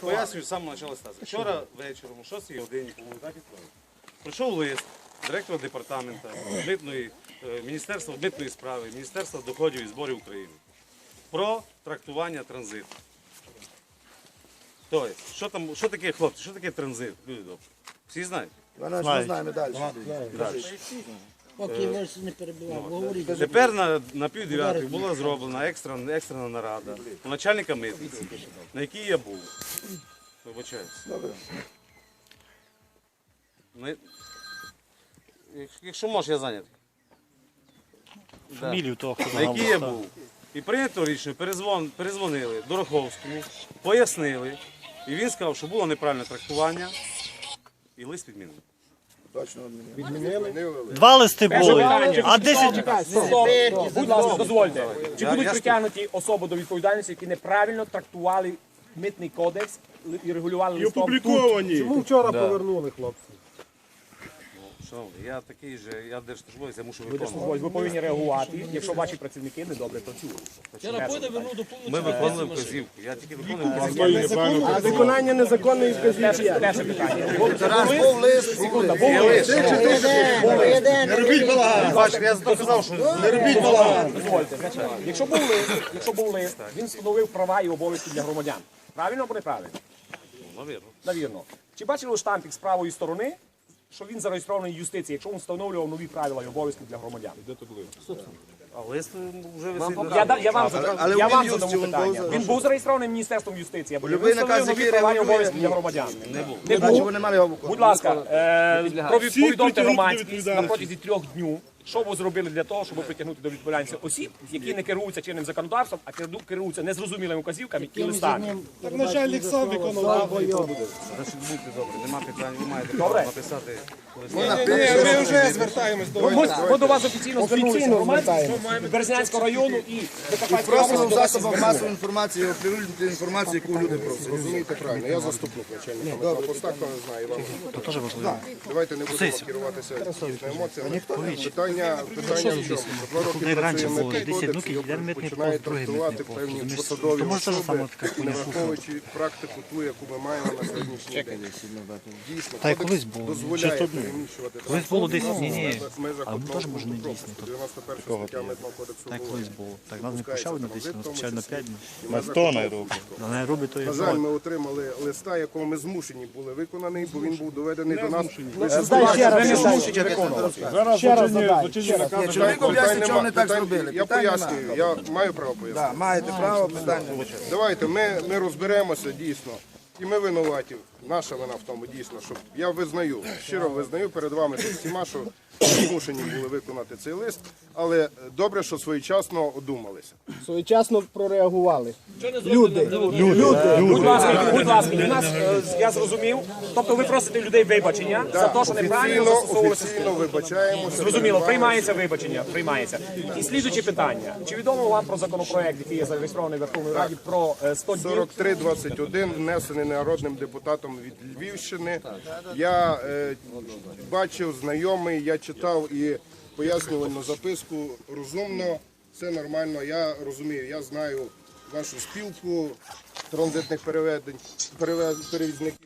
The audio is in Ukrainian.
Пояснюю з самого початку стаси. Вчора вечором, о 6 годині, по-моєму, так прийшов лист директора департаменту митної, е, Міністерства митної справи, Міністерства доходів і зборів України про трактування транзиту. Тобто, що там, що таке, хлопці, що таке транзит? Люди добрі? Всі знають? Вона ж не знаємо далі. Далі. Поки ви ж не перебував, говоріть. Тепер на, на пів дев'ятої була зроблена екстрена, екстрена нарада у начальника митниці, на якій я був. Вибачаюсь. Не- Якщо- Якщо можеш, я зайнятий. Да. Фамілію того, хто На якій я був. І прийнято рішення, перезвон, перезвонили до Раховському, пояснили. І він сказав, що було неправильне трактування, і лист відмінив. Точно відмінили. Два листи були, а 10 Будь ласка, дозвольте. Чи будуть притягнуті особи до відповідальності, які неправильно трактували митний кодекс і регулювали листом опубліковані. Чому вчора повернули хлопці? Шановний, я такий же, я держслужбовець, я мушу виконувати. Ви повинні реагувати, якщо ваші працівники недобре працюють. Ми виконуємо вказівку. Я тільки виконую вказівку. А виконання незаконної вказівки. Перше, питання. Був лист, Секунда, був лист. Бачите, я сказав, що Дозвольте. Якщо був лист, якщо був лист, він встановив права і обов'язки для громадян. Правильно або неправильно? Навірно. Навірно. Чи бачили ви штампік з правої сторони, що він зареєстрований в юстиції, якщо він встановлював нові правила і обов'язки для громадян? А лист вже висить Я, да- я вам, задав але я він вам юсті, задам він питання. був- Він був зареєстрований Міністерством юстиції, бо Любий він встановив наказ, нові який права і регулює- обов'язки для громадян. Не був. Не значить був. вони мали його. Будь ласка, е, про повідомте громадськість на протязі трьох днів. Що ви зробили для того, щоб притягнути до відповідальності осіб, які не керуються чинним законодавством, а керуються незрозумілими вказівками і листами? Так начальник сам виконував. Значить, будьте добрі, нема питань, ви маєте право написати ми вже звертаємось до Ми, ми до вас офіційно звернулися Березнянського району і Закарпатської Просимо області до засобах масової інформації оприлюднити інформацію, яку люди просять. Розумієте правильно, я заступник начальника митного поста, хто не знає, вам. то теж важливо. Давайте не будемо керуватися емоціями. Питання, питання в чому? Два роки раніше працює було, митний 10 кодекс, внуків, один митний починає пост, другий трактувати митний пост. певні посадові то може ж особи, саме, така хуйня не враховуючи практику ту, яку ми маємо на сьогоднішній день. Дійсно, Та й кодекс колись було, дозволяє переміщувати Колись було десь, ні, ні, в межах а одного теж може не дійсно. пропуску. 91 стаття митного кодексу Так колись було. Так нас не почали на 10, нас почали на 5. На 100 на На Найробі то є На жаль, ми отримали листа, якого ми змушені були виконаний, бо він був доведений до нас. Дай ще раз. Питання. виконувати. Ще раз задай. Ні, чоловік об'яснює, чого вони так зробили. Я Питань пояснюю, я маю право пояснити. Маєте право, питання. Давайте ми, ми розберемося дійсно. І ми винуваті. Наша вина в тому дійсно, що я визнаю, щиро визнаю перед вами всіма, що змушені були виконати цей лист, але добре, що своєчасно одумалися. Своєчасно прореагували. Люди. Будь ласка, будь ласка, в нас е, я зрозумів. Тобто ви просите людей вибачення за те, що неправильно Офіційно, застосовувалися. офіційно вибачаємося. Зрозуміло, приймається вибачення, приймається. І слідуюче питання. Чи відомо вам про законопроект, який є зареєстрований в Верховній Раді про е, 100 днів 4321 внесений народним депутатом від Львівщини. Я е, бачив знайомий, я читав і пояснювальну записку розумно. Все нормально. Я розумію, я знаю вашу спілку транзитних переведень, перевез- перевізників.